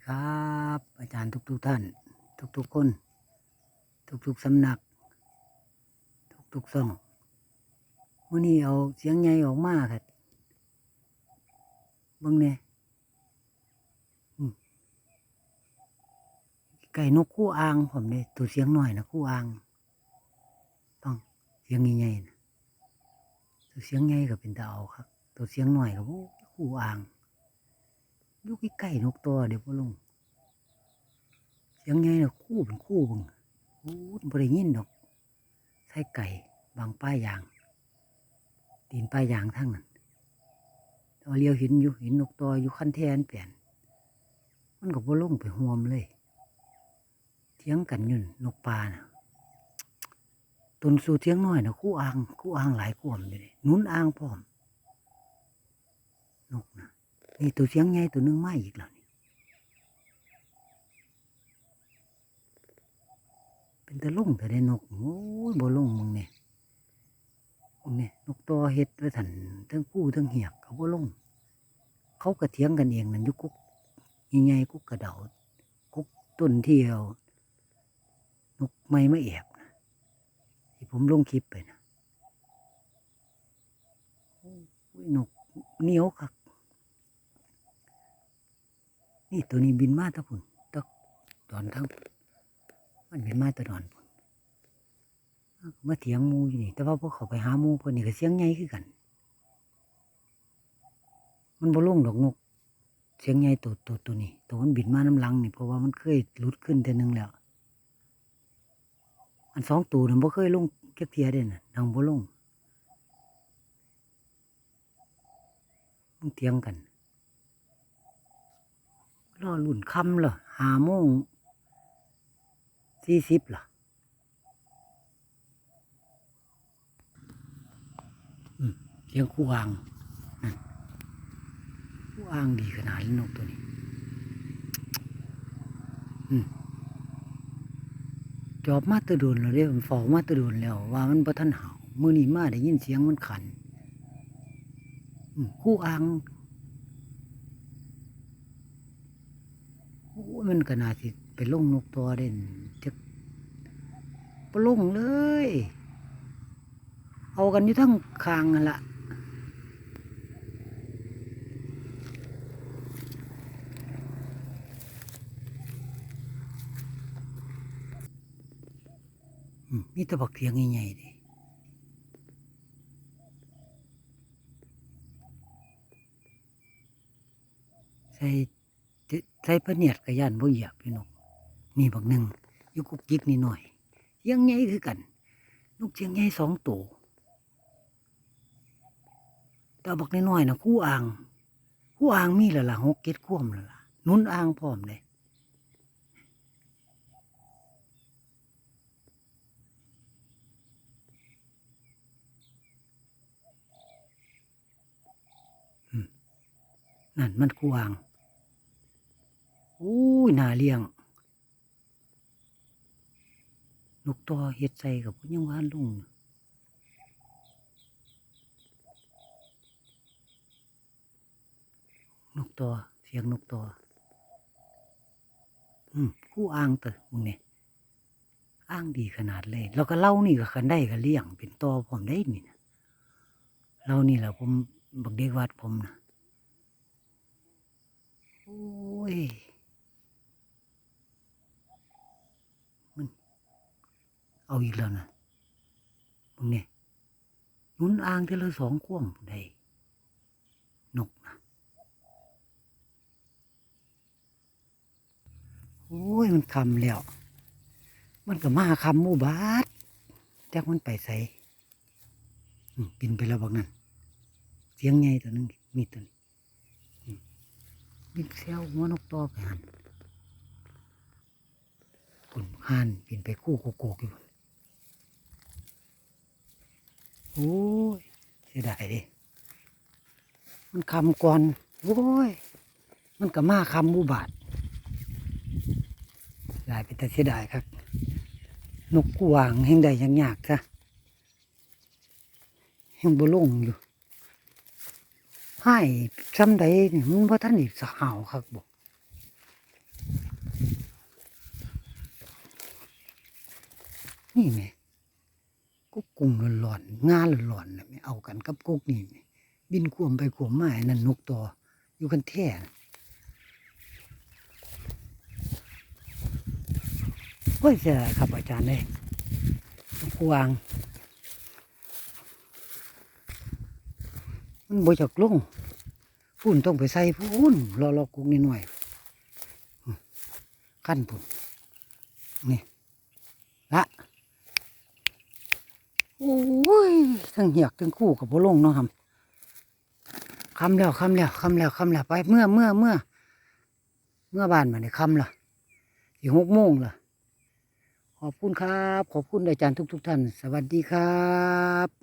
ครับ อาจารย์ทุกๆท่าน ทุกๆคน ทุกๆสำนัก ทุกๆซ่องวันนี้เอาเสียงใหญ่ออกมาครับบิ่งเนี่ยอืมไก่นกคู่อ่างผมเนี่ยตัวเสียงหน่อยนะคู่อ่าง ต้องเสียงใหญ่ๆนะตัวเสียงใหญ่ก็เป็นตาเอาครับ ตัวเสียงหน่อยก็คู่อ่าง อยู่ใกล้ๆนกตัวเดี๋ยวพ่อลงเสียงใหญ่น่ะคู่เป็นคู่บึงโอ้บ่ได้ยินดอกใส่ไก่บางป้ายยาง ตีนป้ายยางทั้งนั้นเอาเลียวเห็นอยู่เห็นนกตัวอยู่ขั้นแทนเปลี่ยนมันก็บ่ลงไปห่วมเลยเถียงกันยุ่นนกปลาน่ะตนสู่เถียงน้อยนะคู่อ่างคู่อ่างหลายกวมอยู่เลยนุนอ่างพร้อม นี่ตัวเสียงใหญ่ตัวนึงมาอีกแล้วนี่เป็นตะลุ่งแต่ได้นกโอ้ยบ่ลุงมึงเนี่ยมึงเนี่ยนกตัวเฮ็ดไว้ทันทั้งกู้ทั้งเหียกเขาบ่ลุงเขากระเทียงกันเองนั่นยุกุกใหญ่กุกกระเดากุกต้นเที่ยวนกไม่ไมาแอบนะที่ผมลงคลิปไปนะโอ้ยนกเหนียวคัก นี่ตัวนี้บินมาตะพุ่นตะตอนทั้งมันเป็นมาตะดอนพุ่นมาเถียงมูอยู่นี่ แต่ว่าพวกเขาไปหามูเพิ่นนี่ก็เสียงใหญ่คือกัน มันบ่ลงดอกนก เสียงใหญ่ตัวตัวตัวนี้ตัวมันบินมาน้ำหลังนี่เพราะว่ามันเคยหลุดขึ้นแต่หนึงแล้ว อันสองตัวนั้นบ่เคยลงเก็บเทียเด่นน่ะนังบ่ลงมันเถียงกัน รอลุ่นคำเหรอหาโมงสี่สิบล่ะอืมเลี้ยงคู่อ่างนั่นคู่อ่างดีขนาดเลยนกตัวนี้อืมจอบมาตะโดนแล้วเด้มันเฝ้ามาตะโดนแล้วว่ามันบ่ทันเห่ามือนี้มาได้ยินเสียงมันขัน คู่อ่าง โอ้มันก็น่าสิไปลงนกตัวเด่นจักปลงเลย เอากันอยู่ทั้งคางนั่นละมีตะบักเทียงใหญ่ๆดิใส่ ใส่ปะเนียดกระยานบ่เหยียบพี่นกนี่บักหนึ่งอยู่กุกยิกนี่หน่อยเสียงใหญ่คือกันลูกเสียงใหญ่สองตัวแต่บักน้อยๆนะคู่อ่างคู่อ่างมีล้วล่ะหกเก็ดข่วมแล้วล่ะนุนอ่างพร้อมเลยนั่นมันคู่อ่าง น่าเลี้ยง นกตัวเฮ็ดใส่กับพวกยังว่านลุงนกตัวเสียงนกตัวอืมคู่อ่างเตอมึงเนี่ยอ่างดีขนาดเลย แล้วก็เล่านี่ก็คันได้ก็เลี้ยงเป็นตัวผมได้นี่นะเล่านี่แหละผมบักเด็กวัดผมนะโอ้ย เอาอีกแล้วนะมึงเนี่ยนุนอ่างทีละสองข่วมได้นกนะโอ้ยมันคำแล้ว มันก็มาคำมู่บาทแจ็คมันไปใส่บินไปแล้วบักนั่นเสียงใหญ่ตัวนึงมีตัวนี้บินเซลหัวนกต่อไปหันปุ่นหันบินไปคู่โกโกกอยู่ โอ้ยเสียดายดิมันคำก่อนโอ้ย มันก็มาคำบูบาทหลายเป็นแต่เสียดายครับ นกกวางแห่งใดยังยากซะแห่งบุลงอยู่ให้ซ้ำใดนี่มันว่ท่านอีกสาวครับบอกนี่ไหม กุ๊กกุ้งหลอนๆงาหลอนๆน่ะแม่เอากันกับกุ๊กนี่บินขวมไปขวมมาไอ้นั่นนกตัวอยู่กันแท้น่ะโอ้ยเสียดายครับอาจารย์เลยกวางมันบ่จากลงฝุ่นต้องไปใส่ฝุ่นรอรอกุกนิดหน่อยขั้นฝุ่นนี่ละโอ้ย ทั้งเหียกทั้งคู่กับบ่ลงเนาะครับคำแล้วคำแล้วคำแล้วคำแล้วไปเมื่อเมื่อเมื่อเมื่อบ้านมาในคำละสี่หกโมงละขอบคุณครับ ขอบคุณอาจารย์ทุก ๆ ท่าน สวัสดีครับ